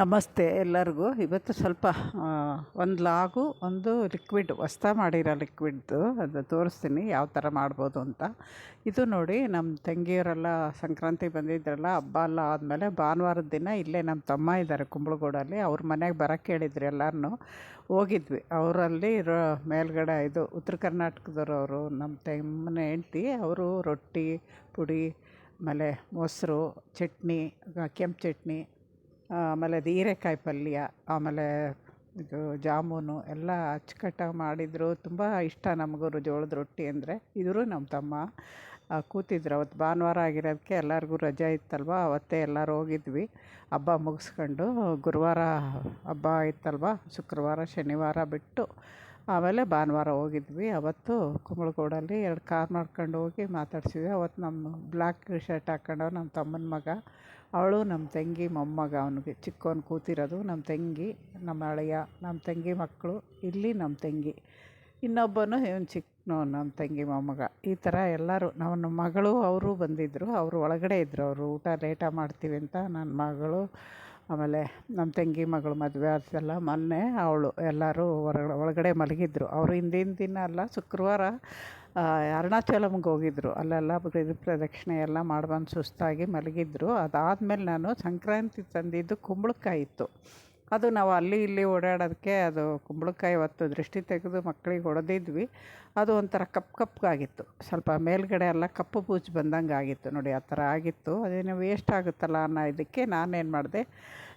ನಮಸ್ತೆ ಎಲ್ಲರಿಗೂ. ಇವತ್ತು ಸ್ವಲ್ಪ ಒಂದು ಲಾಗು, ಒಂದು ಲಿಕ್ವಿಡ್ ಹೊಸ್ದಾಗಿ ಮಾಡಿರೋ ಲಿಕ್ವಿಡ್ದು ಅದು ತೋರಿಸ್ತೀನಿ, ಯಾವ ಥರ ಮಾಡ್ಬೋದು ಅಂತ. ಇದು ನೋಡಿ ನಮ್ಮ ತಂಗಿಯವರೆಲ್ಲ ಸಂಕ್ರಾಂತಿ ಬಂದಿದ್ರಲ್ಲ, ಹಬ್ಬ ಎಲ್ಲ ಆದಮೇಲೆ ಭಾನುವಾರದ ದಿನ ಇಲ್ಲೇ ನಮ್ಮ ತಮ್ಮ ಇದ್ದಾರೆ ಕುಂಬಳಗೋಡಲ್ಲಿ. ಅವ್ರ ಮನೆಗೆ ಬರೋಕ್ಕೆ ಹೇಳಿದ್ರು ಎಲ್ಲರೂ ಹೋಗಿದ್ವಿ. ಅವರಲ್ಲಿ ಇರೋ ಮೇಲ್ಗಡೆ ಇದು ಉತ್ತರ ಕರ್ನಾಟಕದವರು ಅವರು ನಮ್ಮ ತಮ್ಮನ ಹೆಂಡ್ತಿ, ಅವರು ರೊಟ್ಟಿ, ಪುಡಿ, ಆಮೇಲೆ ಮೊಸರು, ಚಟ್ನಿ ಕೆಂಪು ಚಟ್ನಿ ಆಮೇಲೆ ಹೀರೆಕಾಯಿ ಪಲ್ಯ, ಆಮೇಲೆ ಇದು ಜಾಮೂನು ಎಲ್ಲ ಅಚ್ಚುಕಟ್ಟಾಗಿ ಮಾಡಿದರು. ತುಂಬ ಇಷ್ಟ ನಮಗೂ ಜೋಳದ ರೊಟ್ಟಿ ಅಂದರೆ. ಇದ್ರು ನಮ್ಮ ತಮ್ಮ ಕೂತಿದ್ರು ಅವತ್ತು ಭಾನುವಾರ ಆಗಿರೋದಕ್ಕೆ ಎಲ್ಲರಿಗೂ ರಜೆ ಇತ್ತಲ್ವ? ಅವತ್ತೇ ಎಲ್ಲರೂ ಹೋಗಿದ್ವಿ. ಹಬ್ಬ ಮುಗಿಸ್ಕೊಂಡು ಗುರುವಾರ ಹಬ್ಬ ಇತ್ತಲ್ವ ಶುಕ್ರವಾರ, ಶನಿವಾರ ಬಿಟ್ಟು ಆಮೇಲೆ ಭಾನುವಾರ ಹೋಗಿದ್ವಿ. ಅವತ್ತು ಕುಂಬಳಕೋಡಲ್ಲಿ ಎರಡು ಕಾರ್ ಮಾಡ್ಕೊಂಡು ಹೋಗಿ ಮಾತಾಡ್ಸಿದ್ವಿ. ಅವತ್ತು ನಮ್ಮ ಬ್ಲ್ಯಾಕ್ ಶರ್ಟ್ ಹಾಕ್ಕೊಂಡವ್ ನಮ್ಮ ತಮ್ಮನ ಮಗ, ಅವಳು ನಮ್ಮ ತಂಗಿ ಮೊಮ್ಮಗ. ಅವನಿಗೆ ಚಿಕ್ಕವನು ಕೂತಿರೋದು ನಮ್ಮ ತಂಗಿ, ನಮ್ಮ ಅಳಿಯ, ನಮ್ಮ ತಂಗಿ ಮಕ್ಕಳು, ಇಲ್ಲಿ ನಮ್ಮ ತಂಗಿ. ಇನ್ನೊಬ್ಬನು ಇವನು ಚಿಕ್ಕನು ನಮ್ಮ ತಂಗಿ ಮೊಮ್ಮಗ. ಈ ಥರ ಎಲ್ಲರೂ ನಮ್ಮ ಮಗಳು, ಅವರು ಬಂದಿದ್ದರು ಅವರು ಒಳಗಡೆ ಇದ್ದರು ಅವರು ಊಟ ಲೇಟಾಗಿ ಮಾಡ್ತೀವಿ ಅಂತ ನನ್ನ ಮಗಳು ಆಮೇಲೆ ನಮ್ಮ ತಂಗಿ ಮಗಳು ಮದುವೆ ಆದಲ್ಲ ಮೊನ್ನೆ ಅವಳು ಎಲ್ಲರೂ ಹೊರಗಡೆ ಒಳಗಡೆ ಮಲಗಿದ್ರು. ಅವರು ಹಿಂದಿನ ದಿನ ಅಲ್ಲ, ಶುಕ್ರವಾರ ಅರುಣಾಚಲಮ್ಗೆ ಹೋಗಿದ್ರು. ಅಲ್ಲೆಲ್ಲ ಇದು ಪ್ರದಕ್ಷಿಣೆ ಎಲ್ಲ ಮಾಡ್ಬಂದು ಸುಸ್ತಾಗಿ ಮಲಗಿದ್ರು. ಅದಾದಮೇಲೆ ನಾನು ಸಂಕ್ರಾಂತಿ ತಂದಿದ್ದು ಕುಂಬಳಕಾಯಿ ಇತ್ತು. ಅದು ನಾವು ಅಲ್ಲಿ ಇಲ್ಲಿ ಓಡಾಡೋದಕ್ಕೆ ಅದು ಕುಂಬಳಕಾಯಿ ಹೊತ್ತು ದೃಷ್ಟಿ ತೆಗೆದು ಮಕ್ಕಳಿಗೆ ಹೊಡೆದಿದ್ವಿ. ಅದು ಒಂಥರ ಕಪ್ಪು ಕಪ್ಪಗಾಗಿತ್ತು ಸ್ವಲ್ಪ ಮೇಲುಗಡೆ ಎಲ್ಲ ಕಪ್ಪು ಬೂಜು ಬಂದಂಗೆ ಆಗಿತ್ತು. ನೋಡಿ, ಆ ಥರ ಆಗಿತ್ತು. ಅದೇನು ವೇಸ್ಟ್ ಆಗುತ್ತಲ್ಲ ಅನ್ನೋ ಇದಕ್ಕೆ ನಾನೇನು ಮಾಡಿದೆ,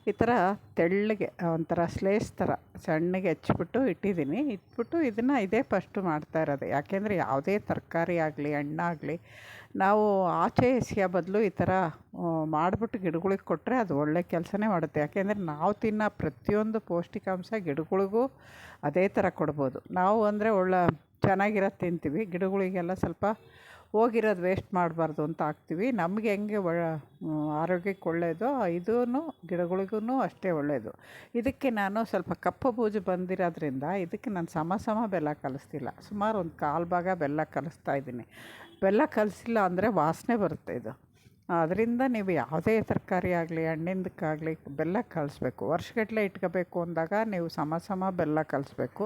ಈ ಥರ ತೆಳ್ಳಗೆ, ಒಂಥರ ಸ್ಲೇಸ್ ಥರ ಸಣ್ಣಗೆ ಹೆಚ್ಚಿಬಿಟ್ಟು ಇಟ್ಟಿದ್ದೀನಿ. ಇಟ್ಬಿಟ್ಟು ಇದನ್ನು ಇದೇ ಫಸ್ಟು ಮಾಡ್ತಾ ಇರೋದು. ಯಾಕೆಂದರೆ ಯಾವುದೇ ತರಕಾರಿ ಆಗಲಿ, ಹಣ್ಣಾಗಲಿ, ನಾವು ಆಚೆ ಎಸೆಯೋ ಬದಲು ಈ ಥರ ಮಾಡಿಬಿಟ್ಟು ಗಿಡಗಳಿಗೆ ಕೊಟ್ಟರೆ ಅದು ಒಳ್ಳೆ ಕೆಲಸನೇ ಮಾಡುತ್ತೆ. ಯಾಕೆಂದರೆ ನಾವು ತಿನ್ನೋ ಪ್ರತಿಯೊಂದು ಪೌಷ್ಟಿಕಾಂಶ ಗಿಡಗಳಿಗೂ ಅದೇ ಥರ ಕೊಡ್ಬೋದು. ನಾವು ಅಂದರೆ ಒಳ್ಳೆ ಚೆನ್ನಾಗಿರೋದು ತಿಂತೀವಿ. ಗಿಡಗಳಿಗೆಲ್ಲ ಸ್ವಲ್ಪ ಹೋಗಿರೋದು ವೇಸ್ಟ್ ಮಾಡಬಾರ್ದು ಅಂತ ಹಾಕ್ತೀವಿ. ನಮಗೆ ಹೆಂಗೆ ಒಳ್ಳ ಆರೋಗ್ಯಕ್ಕೆ ಒಳ್ಳೆಯದೋ ಇದೂ ಗಿಡಗಳಿಗೂ ಅಷ್ಟೇ ಒಳ್ಳೆಯದು ಇದಕ್ಕೆ ನಾನು ಸ್ವಲ್ಪ ಕಪ್ಪು ಬೂಜು ಬಂದಿರೋದ್ರಿಂದ ಇದಕ್ಕೆ ನಾನು ಸಮ ಸಮ ಬೆಲ್ಲ ಕಲಿಸ್ತಿಲ್ಲ. ಸುಮಾರು ಒಂದು ಕಾಲು ಭಾಗ ಬೆಲ್ಲ ಕಲಿಸ್ತಾ ಇದ್ದೀನಿ. ಬೆಲ್ಲ ಕಲಿಸಿಲ್ಲ ಅಂದರೆ ವಾಸನೆ ಬರುತ್ತೆ ಇದು. ಅದರಿಂದ ನೀವು ಯಾವುದೇ ತರಕಾರಿ ಆಗಲಿ ಹಣ್ಣಿಂದಕ್ಕಾಗಲಿ ಬೆಲ್ಲ ಕಲಿಸ್ಬೇಕು. ವರ್ಷಗಟ್ಟಲೆ ಇಟ್ಕೋಬೇಕು ಅಂದಾಗ ನೀವು ಸಮ ಸಮ ಬೆಲ್ಲ ಕಲಿಸ್ಬೇಕು.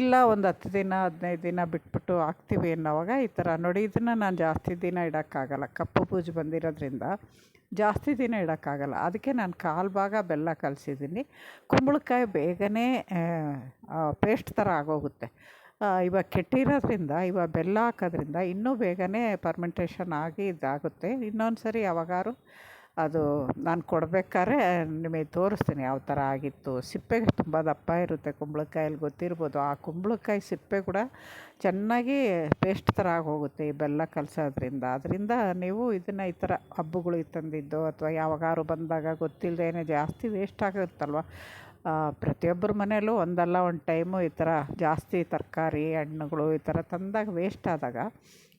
ಇಲ್ಲ ಒಂದು ಹತ್ತು ದಿನ, ಹದಿನೈದು ದಿನ ಬಿಟ್ಬಿಟ್ಟು ಹಾಕ್ತೀವಿ ಅನ್ನೋವಾಗ ಈ ಥರ ನೋಡಿ, ಇದನ್ನು ನಾನು ಜಾಸ್ತಿ ದಿನ ಇಡೋಕ್ಕಾಗಲ್ಲ. ಕಪ್ಪು ಪೂಜೆ ಬಂದಿರೋದ್ರಿಂದ ಜಾಸ್ತಿ ದಿನ ಇಡೋಕ್ಕಾಗಲ್ಲ. ಅದಕ್ಕೆ ನಾನು ಕಾಲು ಭಾಗ ಬೆಲ್ಲ ಕಲಸಿದ್ದೀನಿ. ಕುಂಬಳಕಾಯಿ ಬೇಗನೆ ಪೇಸ್ಟ್ ಥರ ಆಗೋಗುತ್ತೆ. ಇವಾಗ ಕೆಟ್ಟಿರೋದ್ರಿಂದ ಇವಾಗ ಬೆಲ್ಲ ಹಾಕೋದ್ರಿಂದ ಇನ್ನೂ ಬೇಗನೆ ಪರ್ಮೆಂಟೇಷನ್ ಆಗಿ ಇದಾಗುತ್ತೆ. ಇನ್ನೊಂದು ಸರಿ ಯಾವಾಗಾದ್ರು ಅದು ನಾನು ಕೊಡ್ಬೇಕಾದ್ರೆ ನಿಮಗೆ ತೋರಿಸ್ತೀನಿ ಯಾವ ಥರ ಆಗಿತ್ತು. ಸಿಪ್ಪೆ ತುಂಬ ದಪ್ಪ ಇರುತ್ತೆ ಕುಂಬಳಕಾಯಲ್ಲಿ ಗೊತ್ತಿರ್ಬೋದು. ಆ ಕುಂಬಳಕಾಯಿ ಸಿಪ್ಪೆ ಕೂಡ ಚೆನ್ನಾಗಿ ಪೇಸ್ಟ್ ಥರ ಆಗೋಗುತ್ತೆ ಈ ಬೆಲ್ಲ ಕಲಸೋದ್ರಿಂದ. ಅದರಿಂದ ನೀವು ಇದನ್ನು ಈ ಥರ ಹಬ್ಬಗಳಿಗೆ ತಂದಿದ್ದು ಅಥವಾ ಯಾವಾಗಾದ್ರು ಬಂದಾಗ ಗೊತ್ತಿಲ್ಲದೇನೆ ಜಾಸ್ತಿ ವೇಸ್ಟ್ ಆಗುತ್ತಲ್ವ? ಪ್ರತಿಯೊಬ್ಬರ ಮನೆಯಲ್ಲೂ ಒಂದಲ್ಲ, ಒಂದು ಟೈಮು ಈ ಥರ ಜಾಸ್ತಿ ತರಕಾರಿ, ಹಣ್ಣುಗಳು ಈ ಥರ ತಂದಾಗ ವೇಸ್ಟ್ ಆದಾಗ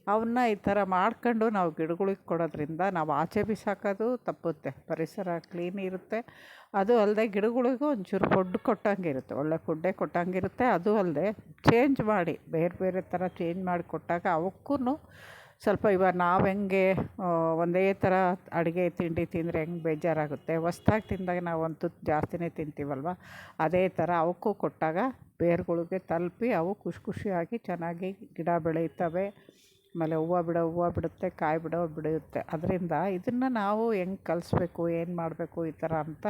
ಅವನ್ನ ಈ ಥರ ಮಾಡ್ಕೊಂಡು ನಾವು ಗಿಡಗಳಿಗೆ ಕೊಡೋದ್ರಿಂದ ನಾವು ಆಚೆ ಬಿಸಾಕೋದು ತಪ್ಪುತ್ತೆ. ಪರಿಸರ ಕ್ಲೀನ್ ಇರುತ್ತೆ. ಅದು ಅಲ್ಲದೆ ಗಿಡಗಳಿಗೂ ಒಂಚೂರು ಫುಡ್ ಕೊಟ್ಟಂಗಿರುತ್ತೆ ಒಳ್ಳೆ ಫುಡ್ಡೇ ಕೊಟ್ಟಂಗಿರುತ್ತೆ ಅದು ಅಲ್ಲದೆ ಚೇಂಜ್ ಮಾಡಿ, ಬೇರೆ ಬೇರೆ ಥರ ಚೇಂಜ್ ಮಾಡಿ ಕೊಟ್ಟಾಗ ಅವಕ್ಕೂ ಸ್ವಲ್ಪ ಇವಾಗ ನಾವು ಹೆಂಗೆ ಒಂದೇ ಥರ ಅಡುಗೆ ತಿಂಡಿ ತಿಂದರೆ ಹೆಂಗೆ ಬೇಜಾರಾಗುತ್ತೆ? ಹೊಸ್ದಾಗಿ ತಿಂದಾಗ ನಾವು ಒಂದು ತುತ್ತು ಜಾಸ್ತಿನೇ ತಿಂತೀವಲ್ವ? ಅದೇ ಥರ ಅವಕ್ಕೂ ಕೊಟ್ಟಾಗ ಬೇರುಗಳಿಗೆ ತಲುಪಿ ಅವು ಖುಷಿ ಖುಷಿಯಾಗಿ ಚೆನ್ನಾಗಿ ಗಿಡ ಬೆಳೆಯುತ್ತವೆ. ಆಮೇಲೆ ಹೂವು ಬಿಡೋ, ಹೂವು ಬಿಡುತ್ತೆ, ಕಾಯಿ ಬಿಡೋ ಬಿಡುತ್ತೆ. ಅದರಿಂದ ಇದನ್ನು ನಾವು ಹೆಂಗೆ ಕಲಿಸ್ಬೇಕು, ಏನು ಮಾಡಬೇಕು ಈ ಥರ ಅಂತ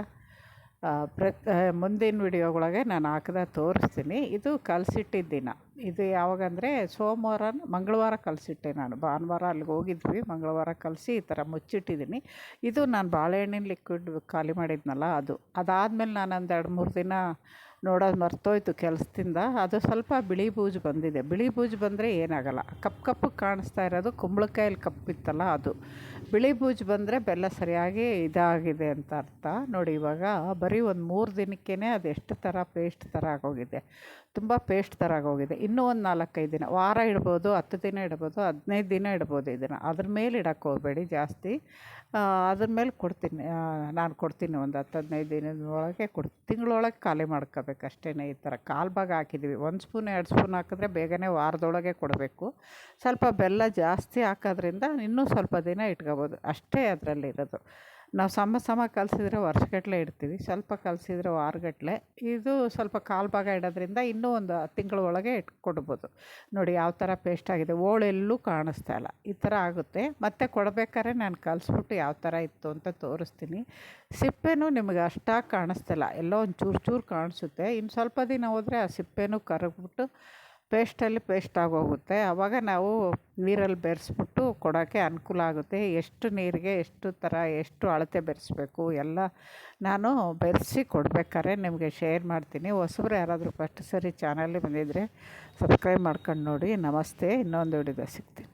ಪ್ರತ್ ಮುಂದಿನ ವಿಡಿಯೋಗಳಿಗೆ ನಾನು ಹಾಕ್ದೆ ತೋರಿಸ್ತೀನಿ. ಇದು ಕಲಸಿಟ್ಟಿದ್ದ ದಿನ. ಇದು ಯಾವಾಗಂದರೆ ಸೋಮವಾರ, ಮಂಗಳವಾರ ಕಲಸಿಟ್ಟೆ ನಾನು. ಭಾನುವಾರ ಅಲ್ಲಿಗೆ ಹೋಗಿದ್ವಿ, ಮಂಗಳವಾರ ಕಲಸಿ ಈ ಥರ ಮುಚ್ಚಿಟ್ಟಿದ್ದೀನಿ. ಇದು ನಾನು ಬಾಳೆಹಣ್ಣಿನ ಲಿಕ್ವಿಡ್ ಖಾಲಿ ಮಾಡಿದ್ನಲ್ಲ ಅದು. ಅದಾದ್ಮೇಲೆ ನಾನು ಒಂದು ಎರಡು ಮೂರು ದಿನ ನೋಡೋದು ಮರ್ತೋಯ್ತು ಕೆಲಸದಿಂದ. ಅದು ಸ್ವಲ್ಪ ಬಿಳಿ ಬೂಜು ಬಂದಿದೆ. ಬಿಳಿ ಬೂಜು ಬಂದರೆ ಏನಾಗಲ್ಲ. ಕಪ್ಪು ಕಪ್ಪು ಕಾಣಿಸ್ತಾ ಇರೋದು ಕುಂಬಳಕಾಯಲ್ಲಿ ಕಪ್ಪಿತ್ತಲ್ಲ ಅದು. ಬಿಳಿ ಬೂಜು ಬಂದರೆ ಬೆಲ್ಲ ಸರಿಯಾಗಿ ಇದಾಗಿದೆ ಅಂತ ಅರ್ಥ. ನೋಡಿ ಇವಾಗ ಬರೀ ಒಂದು ಮೂರು ದಿನಕ್ಕೇ ಅದು ಎಷ್ಟು ಥರ ಪೇಸ್ಟ್ ಥರ ಆಗೋಗಿದೆ. ತುಂಬ ಪೇಸ್ಟ್ ಥರ ಆಗೋಗಿದೆ. ಇನ್ನೂ ಒಂದು ನಾಲ್ಕೈದು ದಿನ, ವಾರ ಇಡ್ಬೋದು, ಹತ್ತು ದಿನ ಇಡ್ಬೋದು, ಹದಿನೈದು ದಿನ ಇಡ್ಬೋದು ಇದನ್ನು ಅದ್ರ ಮೇಲೆ ಇಡೋಕ್ಕೆ ಹೋಗಬೇಡಿ ಜಾಸ್ತಿ. ಅದ್ರ ಮೇಲೆ ಕೊಡ್ತೀನಿ. ನಾನು ಕೊಡ್ತೀನಿ ಒಂದು ಹತ್ತು ಹದಿನೈದು ದಿನದ ಒಳಗೆ ಕೊಡ್, ತಿಂಗಳೊಳಗೆ ಖಾಲಿ ಮಾಡ್ಕೋಬೇಕು ಅಷ್ಟೇ ಈ ಥರ ಕಾಲು ಭಾಗ ಹಾಕಿದ್ದೀವಿ ಒಂದು ಸ್ಪೂನ್, ಎರಡು ಸ್ಪೂನ್ ಹಾಕಿದ್ರೆ ಬೇಗನೆ ವಾರದೊಳಗೆ ಕೊಡಬೇಕು. ಸ್ವಲ್ಪ ಬೆಲ್ಲ ಜಾಸ್ತಿ ಹಾಕೋದ್ರಿಂದ ಇನ್ನೂ ಸ್ವಲ್ಪ ದಿನ ಇಟ್ಕೋಬೋದು. ಅಷ್ಟೇ ಅದರಲ್ಲಿರೋದು ನಾವು ಸಮ ಸಮ ಕಲಸಿದ್ರೆ ವರ್ಷಗಟ್ಟಲೆ ಇಡ್ತೀವಿ, ಸ್ವಲ್ಪ ಕಲಸಿದ್ರೆ ವಾರಗಟ್ಟಲೆ ಇದು ಸ್ವಲ್ಪ ಕಾಲು ಭಾಗ ಇಡೋದ್ರಿಂದ ಇನ್ನೂ ಒಂದು ತಿಂಗಳ ಒಳಗೆ ಇಟ್ಕೊಡ್ಬೋದು. ನೋಡಿ ಯಾವ ಥರ ಪೇಸ್ಟ್ ಆಗಿದೆ, ಓಳೆಲ್ಲೂ ಕಾಣಿಸ್ತಾ ಇಲ್ಲ. ಈ ಥರ ಆಗುತ್ತೆ. ಮತ್ತು ಕೊಡಬೇಕಾದ್ರೆ ನಾನು ಕಲಸ್ಬಿಟ್ಟು ಯಾವ ಥರ ಇತ್ತು ಅಂತ ತೋರಿಸ್ತೀನಿ. ಸಿಪ್ಪೆನೂ ನಿಮಗೆ ಅಷ್ಟಾಗಿ ಕಾಣಿಸ್ತಿಲ್ಲ ಎಲ್ಲೋ ಒಂದು ಚೂರು ಚೂರು ಕಾಣಿಸುತ್ತೆ. ಇನ್ನು ಸ್ವಲ್ಪ ದಿನ ಹೋದರೆ ಆ ಸಿಪ್ಪೆನೂ ಕರಗ್ಬಿಟ್ಟು ಪೇಸ್ಟಲ್ಲಿ ಪೇಸ್ಟ್ ಆಗೋಗುತ್ತೆ. ಆವಾಗ ನಾವು ನೀರಲ್ಲಿ ಬೆರೆಸ್ಬಿಟ್ಟು ಕೊಡೋಕ್ಕೆ ಅನುಕೂಲ ಆಗುತ್ತೆ. ಎಷ್ಟು ನೀರಿಗೆ ಎಷ್ಟು ಥರ ಎಷ್ಟು ಅಳತೆ ಬೆರೆಸ್ಬೇಕು ಎಲ್ಲ ನಾನು ಬೆರೆಸಿ ಕೊಡ್ಬೇಕಾದ್ರೆ ನಿಮಗೆ ಶೇರ್ ಮಾಡ್ತೀನಿ. ಹೊಸಬ್ರು ಯಾರಾದರೂ ಫಸ್ಟ್ ಸರಿ ಚಾನಲ್ಗೆ ಬಂದಿದ್ದರೆ ಸಬ್ಸ್ಕ್ರೈಬ್ ಮಾಡ್ಕೊಂಡು ನೋಡಿ. ನಮಸ್ತೆ. ಇನ್ನೊಂದು ವಿಡಿಯೋ ಸಿಗ್ತೀನಿ.